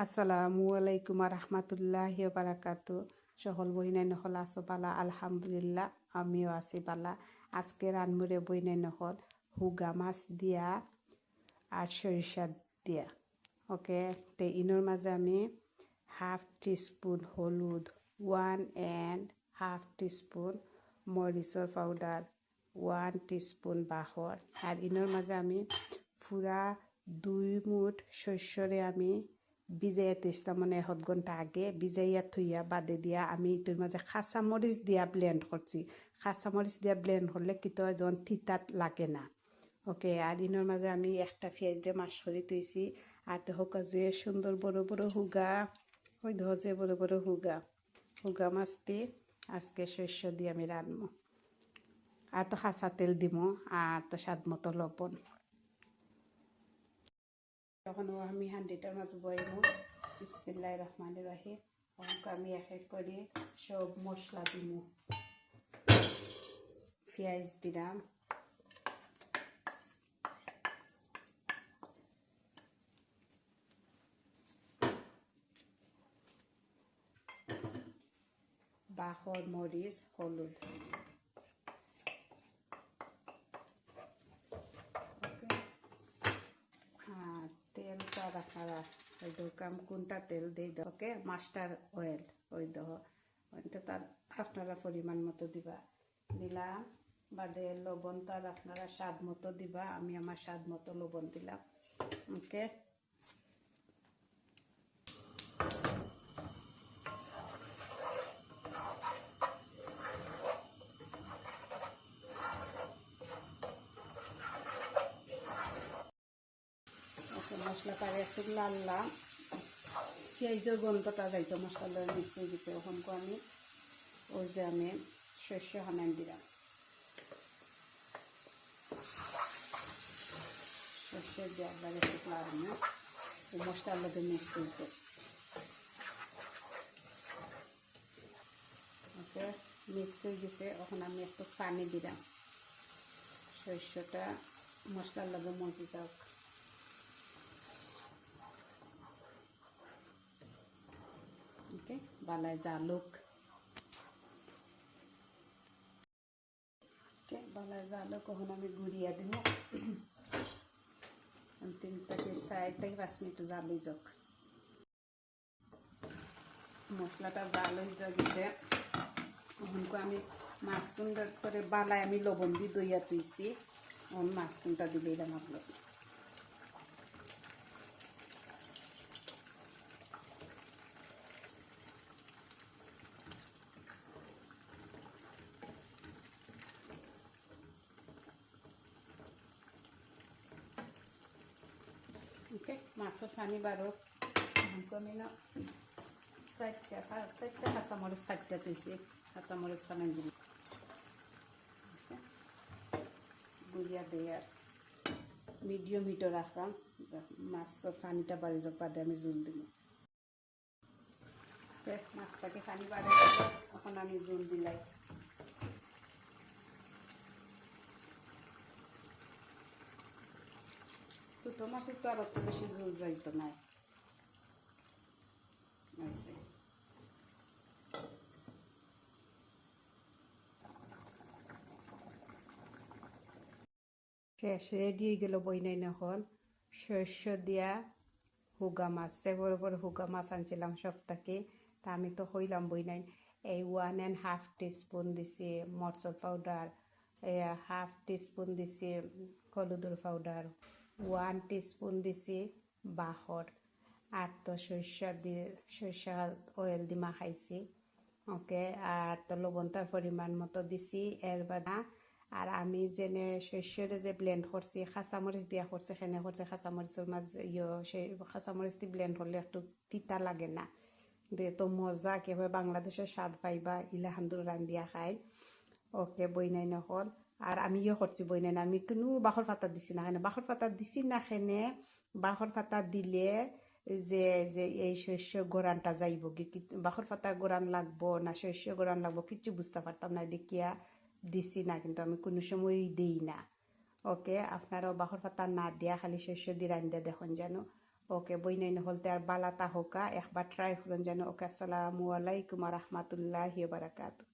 আসসালামু আলাইকুম রহমতুল্লাহ বারাকাত। সকল বহিনাই নহল আছো পালা আলহামদুলিল্লাহ, আমিও আছি পালা আজকে রানমুরে বহিনাই নহল হুগা মাছ দিয়া আর সরিষা দিয়া। ওকে, তে ইনোর মাঝে আমি হাফ টিস্পুন হলুদ, ওয়ান অ্যান্ড হাফ টিস্পুন মরিচর পাউডার, ওয়ান টিস্পুন বাহর। আর ইনোর মাঝে আমি পুরা দুই মুঠ শস্যরে আমি ভিজাইয়া থৈছিলাম মানে এসত ঘণ্টা আগে ভিজাইয়া থইয়া বাদে দিয়া আমি ইটোর মাঝে খাঁচা মরিচ দিয়া ব্লেন্ড করছি খাঁচা মরিচ দিয়া ব্লেন্ড করলে কিন্তু যখন থিতাত লাগে না। ওকে আর ইনোর মাঝে আমি একটা পেঁয়াজ দিয়ে মাছ সরি তুইছি আর তো হোক যে সুন্দর বড় বড় হুগা। ওই ধ যে বড় বড় হুগা। হুগা মাছটি আজকে শস্য দিয়ে আমি রানবো আর তো খাঁচা তেল দিব আর তো স্বাদ মতো লবণ। তখন আমি হান্ডিটার মাঝে বইব। বিসমিল্লাহ রহমান রাহিম। তখন আমি এক এক করে সব মশলা দিব। পেঁয়াজ দিলাম। বাহর মরিচ, হলুদ। তেলটা রাখারা ওই দোকান কোনটা তেল দিই ওকে, মাস্টার অয়েল ওই দহ ওইটা তার আপনারা পরিমাণ মতো দিবা। দিলাম, বাদে লবণ তার আপনারা স্বাদ মতো দিবা। আমি আমার স্বাদ মতো লবণ দিলাম। ওকে? মশলা পারে একটু লাল্লাম। পেঁয়াজের গন্ধটা যাইতো, মশলার মিক্সে গেছে, ওখান আমি ওই যে আমি শস্য হানান দিলাম। একটু মশলার লোকে মিক্স হয়ে গেছে। আমি একটু পানি দিলাম। শস্যটা মশলার লগে মজি যাওক বালায় জালুক বালায় জালুক কখন আমি গুড়িয়া দিব। তিন থেকে চার থেকে পাঁচ মিনিট জাল হয়ে যাক। মশলাটা জাল হয়ে যা গেছে। তখনকে আমি মাছ করে বালায় আমি লবণ দিয়ে দইয়া তুইছি মাছ কুন্ডা দিলে এটা মাপলাম ওকে মাছের পানি বারো আমি না চারটা চারটা কাঁচামরিচ চারটা তুইছি কাঁচামরিচ ফানাই দিল গুড়িয়া দিয়ে আর মিডিয়াম হিটও রাখলাম মাছের পানিটা বাড়ি যাক বাদে আমি জুল দিব মাছটাকে পানি বাড়ে এখন আমি জুল দিলাই। ছোটো মাছের তো আর অত বেশি জোর যাইতো নাই শেষ রেডি হয়ে গেল বইনাই নহল শস্য দিয়া হুগা মাছ সে বড় বড় হুগা মাছ আনছিলাম সপ্তাহে তা আমি তো হইলাম বইনাই এই ওয়ান অ্যান্ড হাফ টিস্পুন দিছি মরচর পাউডার হাফ টিস্পুন দিছি হলুদুর পাউডার ওয়ান টিস্পুন দিছি বাহর আর তো সরিষা দিয়ে সরিষা অয়েল দি মাখাইছি, ওকে আর তো লবণটার পরিমাণ মতো দিছি এর বাদা আর আমি যেনে শস্যরে যে ব্লেন্ড করছি খাঁচামরিচ দিয়া করছে সেনে করছে খাঁচামরিচের মাঝে ইয়ে সেই খাঁচামরিচ দি ব্লেন্ড করলে একটু তিতা লাগে না। দিয়ে তো মজা একেবারে বাংলাদেশের স্বাদ পাইবা ইলা হান্দুর রান্ধিয়া খাই ওকে বই নাই নহল। আর আমি ইয়ে করছি বই নাই আমি কোনো বাখর পাতা দিছি না কেন। পাতা দিছি না কেনে বাখর পাতা দিলে যে যে এই শস্য গোরানটা যাইব কি বাখর পাতা গোরান লাগবো না শস্য গোরান লাগবো কিছু বুঝতে পারতাম না দেখিয়া দিছি না, কিন্তু আমি কোনো সময় দিই না। ওকে আপনারাও বাখর পাতা না দিয়া, খালি শস্য দিয়ে রান্ধা দেখুন যেন ওকে বই বইনাইন হলতে আর বালাতা হোকা একবার ট্রাই করুন যেন ওকে আসসালামু আলাইকুম রহমতুল্লাহ বারাকাতু